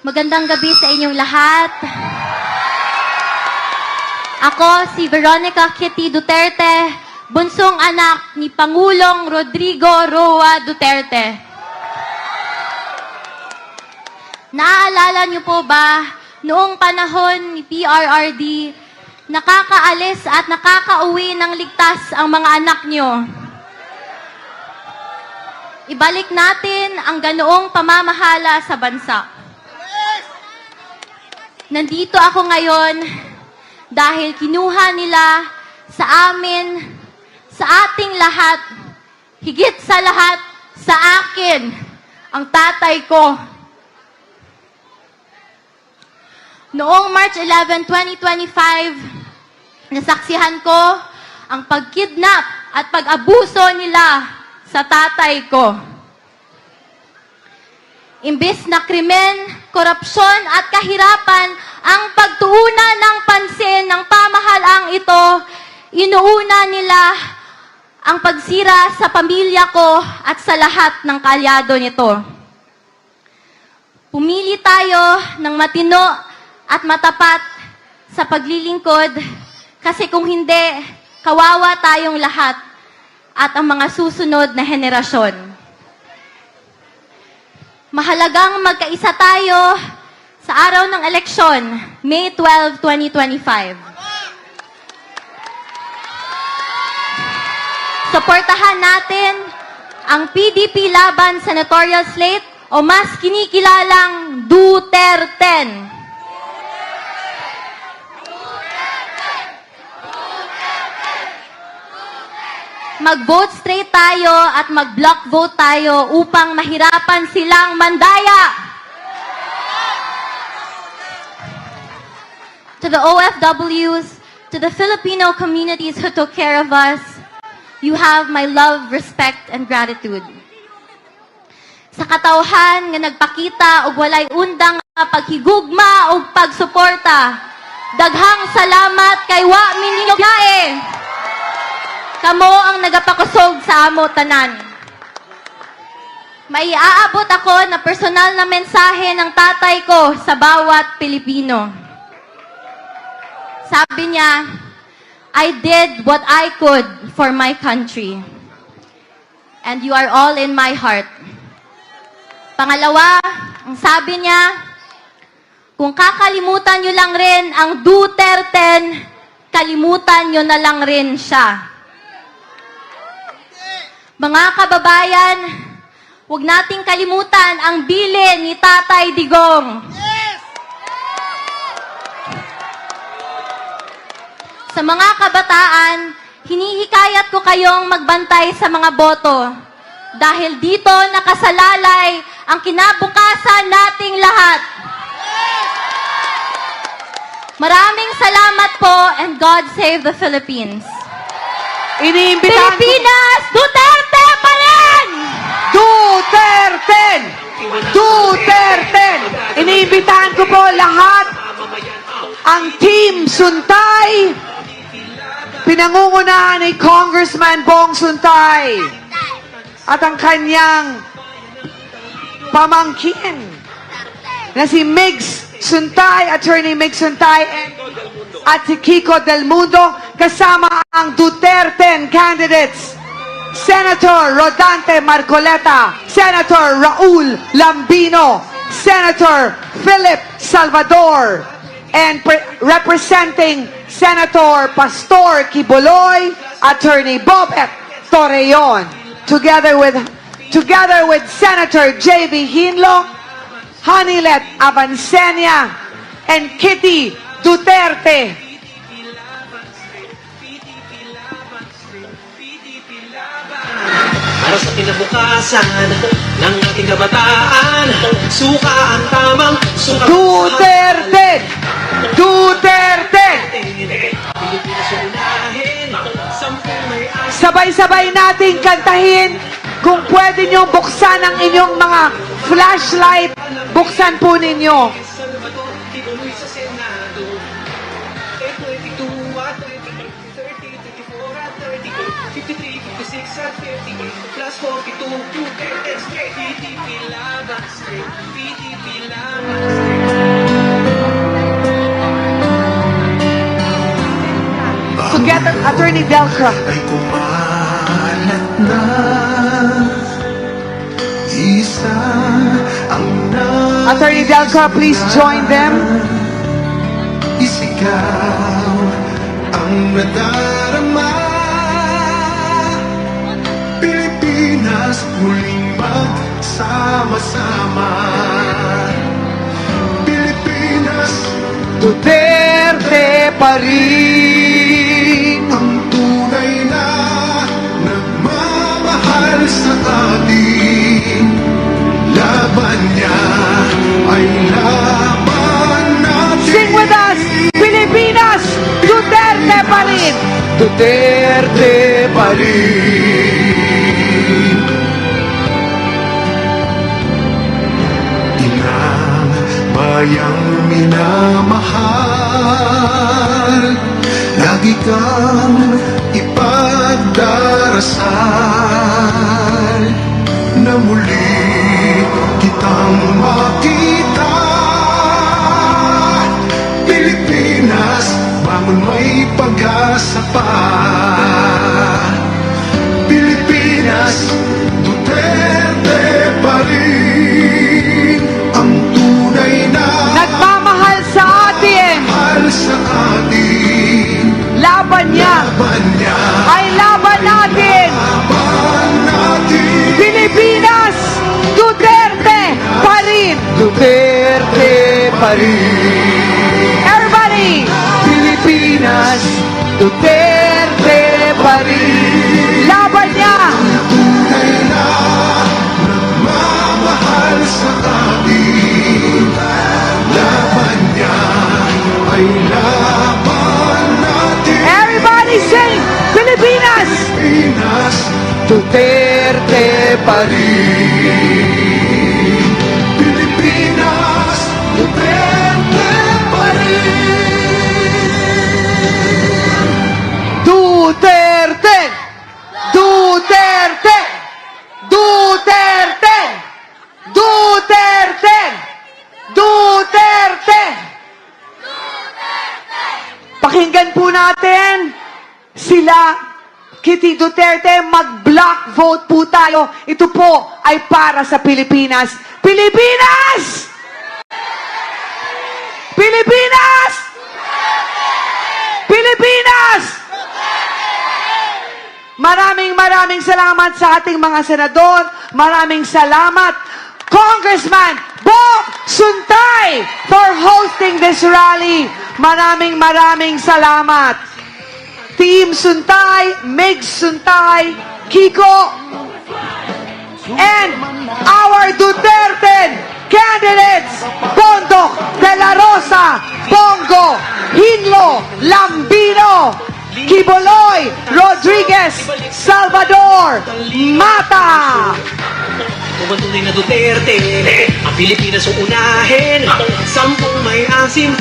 Magandang gabi sa inyong lahat. Ako si Veronica Kitty Duterte, bunsong anak ni Pangulong Rodrigo Roa Duterte. Naaalala niyo po ba, noong panahon ni PRRD, nakakaalis at nakakauwi ng ligtas ang mga anak niyo? Ibalik natin ang ganoong pamamahala sa bansa. Nandito ako ngayon dahil kinuha nila sa amin, sa ating lahat, higit sa lahat, sa akin, ang tatay ko. Noong March 11, 2025, nasaksihan ko ang pagkidnap at pag-abuso nila sa tatay ko. Imbis na krimen, korupsyon at kahirapan ang pagtuunan ng pansin ng pamahalaang ito, inuuna nila ang pagsira sa pamilya ko at sa lahat ng kalyado nito. Pumili tayo ng matino at matapat sa paglilingkod kasi kung hindi, kawawa tayong lahat at ang mga susunod na henerasyon. Mahalagang magkaisa tayo sa araw ng eleksyon, May 12, 2025. Suportahan natin ang PDP laban senatorial slate o mas kinikilalang Duterte. Mag-vote straight tayo at mag-block vote tayo upang mahirapan silang mandaya. To the OFWs, to the Filipino communities who took care of us, you have my love, respect, and gratitude. Sa katawhan nga nagpakita og walay undang paghigugma ug pagsuporta. Daghang salamat kay wa minyo gae. Kamo ang nagapakusog sa amo tanan. May aabot ako na personal na mensahe ng tatay ko sa bawat Pilipino. Sabi niya, I did what I could for my country. And you are all in my heart. Pangalawa, ang sabi niya, kung kakalimutan nyo lang rin ang Duterte, kalimutan nyo na lang rin siya. Mga kababayan, huwag nating kalimutan ang bilin ni Tatay Digong. Sa mga kabataan, hinihikayat ko kayong magbantay sa mga boto dahil dito nakasalalay ang kinabukasan nating lahat. Maraming salamat po and God save the Philippines. Iniimbitahan Pilipinas, Duterte! Duterte! Duterte! Iniimbitahan ko po lahat ang Team Suntay, pinangungunahan ni Congressman Bong Suntay at ang kanyang pamangkin na si Migs Suntay, Attorney Migs Suntay, at si Kiko Del Mundo kasama ang Duterte candidates Senator Rodante Marcoleta, Senator Raul Lambino, Senator Philip Salvador, and pre- representing Senator Pastor Kiboloy, Attorney Bobet Torreon, together with together with Senator J.B. Hinlo, Hanilet Avancenia, and Kitty Duterte. para sa kinabukasan ng ating kabataan. Suka ang tamang suka. Duterte! Duterte! Sabay-sabay nating kantahin. Kung pwede nyo buksan ang inyong mga flashlight, buksan po ninyo. Eh, Thank ah, you. 6 Plus 42 Together, Attorney Delcra. Attorney Delcra, please join them. Isigaw ang madara Pilipinas muling magsama-sama Pilipinas Duterte pa rin. ang tunay na nagmamahal sa atin Laban niya ay laban natin Sing with us! Pilipinas! Duterte pa rin! Duterte pa rin! Bayang minamahal. Lagi kang ipagdarasal. Na muli kitang makita. Pilipinas, bangon may pag-asa pa pa rin! Everybody! Pilipinas! Duterte pa rin! Laban niya! Tunay na nagmamahal sa atin Laban niya ay laban natin Everybody sing! Pilipinas! Pilipinas, Duterte pa rin! Pakinggan po natin sila Kitty Duterte, mag-block vote po tayo. Ito po ay para sa Pilipinas. Pilipinas! Pilipinas! Pilipinas! Maraming maraming salamat sa ating mga senador. Maraming salamat, Congressman Bo Suntay, for hosting this rally. Maraming maraming salamat. Team Suntay, Mig Suntay, Kiko, and our Duterte candidates, Bondok De La Rosa, Bongo, Hinlo, Lambino, Kiboloy, Rodriguez, Salvador, Mata. Tunay na Duterte, ang Pilipinas unahin. Sampung may asim,